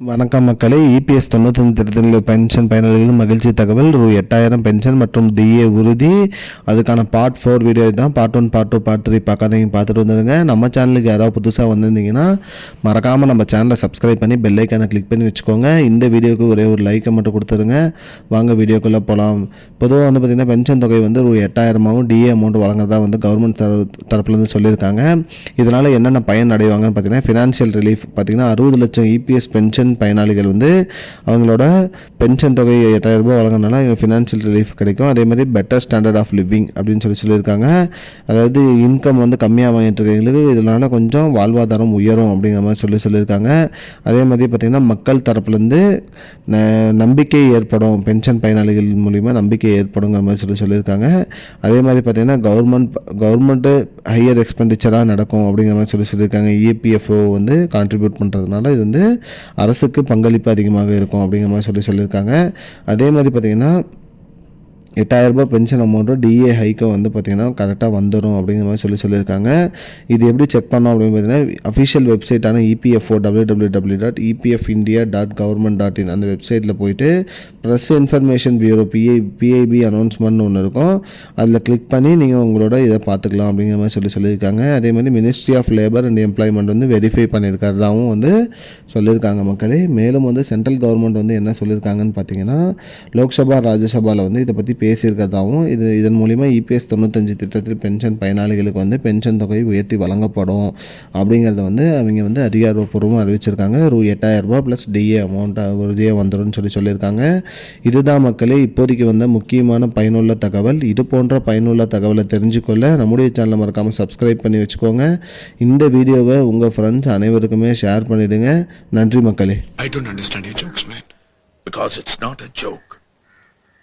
வணக்கம் மக்களே. இபிஎஸ் தொண்ணூத்தஞ்சு திருத்தங்கள் பென்ஷன் பயனாளிகள் மகிழ்ச்சி தகவல் ரூ எட்டாயிரம் பென்ஷன் மற்றும் டிஏ உறுதி. அதுக்கான பார்ட் ஃபோர் வீடியோ தான் part one part two part three பார்க்காதவங்க பார்த்துட்டு வந்துடுங்க நம்ம சேனலுக்கு யாராவது புதுசாக வந்திருந்தீங்கன்னா மறக்காமல் நம்ம சேனலை சப்ஸ்கிரைப் பண்ணி பெல் ஐக்கானை கிளிக் பண்ணி வச்சுக்கோங்க. இந்த வீடியோக்கு ஒரே ஒரு லைக்கை மட்டும் கொடுத்துருங்க. வாங்க வீடியோக்குள்ளே போகலாம் பொதுவாக வந்து பார்த்திங்கன்னா பென்ஷன் தொகை வந்து ரூ எட்டாயிரமாகவும் டிஏ அமௌண்ட் வழங்குறதா வந்து கவர்மெண்ட் தர தரப்புலேருந்து சொல்லியிருக்காங்க. இதனால் என்னென்ன பயன் அடைவாங்கன்னு பார்த்தீங்கன்னா ஃபினான்ஷியல் ரிலீஃப் பார்த்தீங்கன்னா அறுபது லட்சம் இபிஎஸ் பென்ஷன் பயனாளிகள் வந்து அவங்களோட பென்ஷன் தொகை எட்டாயிரம் ரூபாய் வழங்கினால இவங்க ஃபினான்ஷியல் ரிலீஃப் கிடைக்கும். அதே மாதிரி பெட்டர் ஸ்டாண்டர்ட் ஆஃப் லிவிங் அப்படின்னு சொல்லி சொல்லியிருக்காங்க. அதாவது இன்கம் வந்து கம்மியாக வாங்கிட்டு இருக்கவங்களுக்கு இதனால கொஞ்சம் வாழ்வாதாரம் உயரும் அப்படிங்கிற மாதிரி சொல்லி சொல்லியிருக்காங்க. அதே மாதிரி பார்த்திங்கன்னா மக்கள் தரப்புலேருந்து நம்பிக்கை ஏற்படும். பென்ஷன் பயனாளிகள் மூலிமா நம்பிக்கை ஏற்படுங்கிற மாதிரி சொல்லி சொல்லியிருக்காங்க. அதே மாதிரி பார்த்திங்கன்னா கவர்மெண்ட் கவர்மெண்ட்டு ஹையர் எக்ஸ்பெண்டிச்சராக நடக்கும் அப்படிங்கிற மாதிரி சொல்லி சொல்லியிருக்காங்க. இபிஎஃப்ஓ வந்து கான்ட்ரிபியூட் பண்ணுறதுனால இது வந்து அரசு அரசுக்கு பங்களிப்பு அதிகமாக இருக்கும் அப்படிங்கிற மாதிரி சொல்லி சொல்லியிருக்காங்க. அதே மாதிரி பார்த்திங்கன்னா எட்டாயிரம் ரூபாய் பென்ஷன் அமௌண்ட்டும் டிஏ ஹைக்கும் வந்து பார்த்திங்கன்னா கரெக்டாக வந்துடும் அப்படிங்கிற மாதிரி சொல்லி சொல்லியிருக்காங்க. இது எப்படி செக் பண்ணோம் அப்படின்னு பார்த்தீங்கன்னா official வெப்சைட்டான EPFO W W W dot EPF India dot government dot in அந்த வெப்சைட்டில் போயிட்டு press information bureau PI PIB announcement ஒன்று இருக்கும். அதில் கிளிக் பண்ணி நீங்கள் உங்களோட இதை பார்த்துக்கலாம் அப்படிங்கிற மாதிரி சொல்லி சொல்லியிருக்காங்க. அதே மாதிரி ministry of labour and employment வந்து வெரிஃபை பண்ணியிருக்கிறதாவும் வந்து சொல்லியிருக்காங்க மக்களே. மேலும் வந்து சென்ட்ரல் கவர்மெண்ட் வந்து என்ன சொல்லியிருக்காங்கன்னு பார்த்தீங்கன்னா லோக்சபா ராஜ்யசபாவில் வந்து இதை பற்றி பேசியிருக்கிறதாகவும் இது இதன் மூலிமா இபிஎஸ் தொண்ணூத்தஞ்சு திட்டத்தில் பென்ஷன் பயனாளிகளுக்கு வந்து பென்ஷன் தொகை உயர்த்தி வழங்கப்படும் அப்படிங்கிறத வந்து அவங்க வந்து அதிகாரப்பூர்வமாக அறிவிச்சிருக்காங்க. ரூ எட்டாயிரம் ப்ளஸ் டிஏ அமௌண்ட் உறுதியாக வந்துடும் சொல்லி சொல்லியிருக்காங்க. இதுதான் மக்களே இப்போதைக்கு வந்த முக்கியமான பயனுள்ள தகவல். இது போன்ற பயனுள்ள தகவலை தெரிஞ்சுக்கொள்ள நம்முடைய சேனலை மறக்காமல் சப்ஸ்கிரைப் பண்ணி வச்சுக்கோங்க. இந்த வீடியோவை உங்கள் ஃப்ரெண்ட்ஸ் அனைவருக்குமே ஷேர் பண்ணிவிடுங்க நன்றி மக்களே. I don't understand your jokes man because it's not a joke